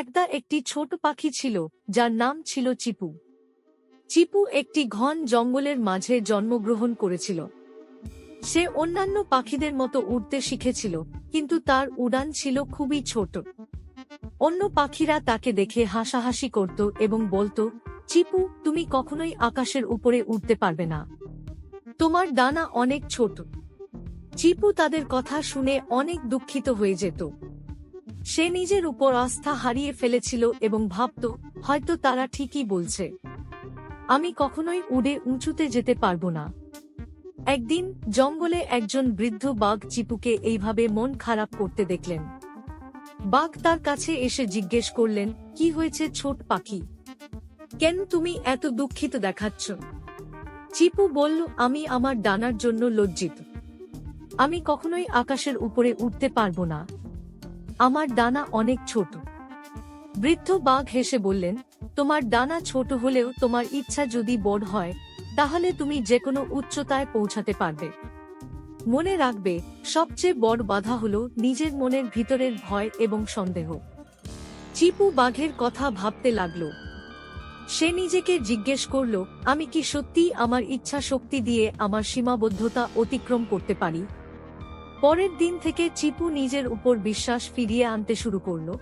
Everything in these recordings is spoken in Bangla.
একদা একটি ছোট পাখি ছিল, যার নাম ছিল চিপু। চিপু একটি ঘন জঙ্গলের মাঝে জন্মগ্রহণ করেছিল। সে অন্যান্য পাখিদের মতো উড়তে শিখেছিল, কিন্তু তার উড়ান ছিল খুবই ছোট। অন্য পাখিরা তাকে দেখে হাসাহাসি করত এবং বলতো, চিপু, তুমি কখনোই আকাশের উপরে উঠতে পারবে না। তোমার ডানা অনেক ছোট চিপু তাদের কথা শুনে অনেক দুঃখিত হয়ে যেত। সে নিজের উপর আস্থা হারিয়ে ফেলেছিল এবং ভাবত, হয়তো তারা ঠিকই বলছে। আমি কখনোই উড়ে উঁচুতে যেতে পারব না। একদিন জঙ্গলে একজন বৃদ্ধ বাঘ চিপুকে এইভাবে মন খারাপ করতে দেখলেন। বাঘ তার কাছে এসে জিজ্ঞেস করলেন, কি হয়েছে ছোট পাখি? কেন তুমি এত দুঃখিত দেখাচ্ছ? চিপু বলল, আমি আমার ডানার জন্য লজ্জিত। আমি কখনোই আকাশের উপরে উঠতে পারব না। আমার ডানা অনেক ছোট। বৃদ্ধ বাঘ হেসে বললেন, তোমার ডানা ছোট হলেও তোমার ইচ্ছা যদি বড় হয়, তাহলে তুমি যে কোনো উচ্চতায় পৌঁছাতে পারবে। মনে রাখবে, সবচেয়ে বড় বাধা হলো নিজের মনের ভিতরের ভয় এবং সন্দেহ। চিপু বাঘের কথা ভাবতে লাগল। সে নিজেকে জিজ্ঞেস করল, আমি কি সত্যি আমার ইচ্ছা শক্তি দিয়ে আমার সীমাবদ্ধতা অতিক্রম করতে পারি? পরের দিন থেকে চিপু নিজের উপর বিশ্বাস ফিরিয়ে আনতে শুরু করল।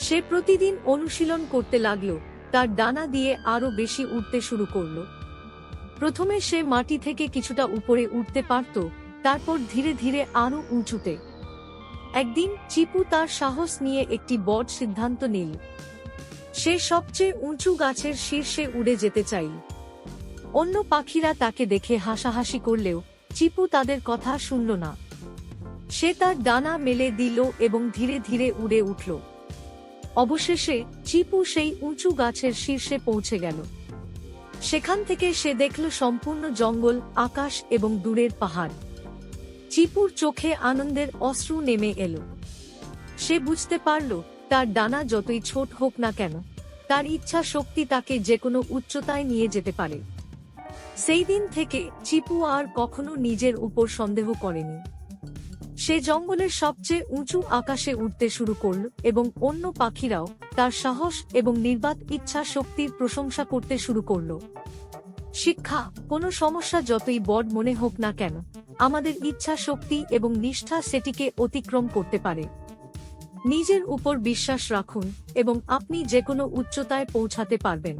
সে প্রতিদিন অনুশীলন করতে লাগল, তার ডানা দিয়ে আরও বেশি উঠতে শুরু করল। প্রথমে সে মাটি থেকে কিছুটা উপরে উঠতে পারত, তারপর ধীরে ধীরে আরও উঁচুতে। একদিন চিপু তার সাহস নিয়ে একটি বড় সিদ্ধান্ত নিল। সে সবচেয়ে উঁচু গাছের শীর্ষে উড়ে যেতে চাইল। অন্য পাখিরা তাকে দেখে হাসাহাসি করলেও চিপু তাদের কথা শুনল না। সে তার ডানা মেলে দিল এবং ধীরে ধীরে উড়ে উঠল। অবশেষে চিপু সেই উঁচু গাছের শীর্ষে পৌঁছে গেল। সেখান থেকে সে দেখল সম্পূর্ণ জঙ্গল, আকাশ এবং দূরের পাহাড়। চিপুর চোখে আনন্দের অশ্রু নেমে এলো। সে বুঝতে পারল, তার ডানা যতই ছোট হোক না কেন, তার ইচ্ছা শক্তি তাকে যে কোনো উচ্চতায় নিয়ে যেতে পারে। সেই দিন থেকে চিপু আর কখনো নিজের উপর সন্দেহ করেনি। সে জঙ্গলের সবচেয়ে উঁচু আকাশে উঠতে শুরু করল এবং অন্য পাখিরাও তার সাহস এবং নির্বাত ইচ্ছা শক্তির প্রশংসা করতে শুরু করল। শিক্ষা, কোনো সমস্যা যতই বড় মনে হোক না কেন, আমাদের ইচ্ছা শক্তি এবং নিষ্ঠা সেটিকে অতিক্রম করতে পারে। নিজের উপর বিশ্বাস রাখুন এবং আপনি যে কোনো উচ্চতায় পৌঁছাতে পারবেন।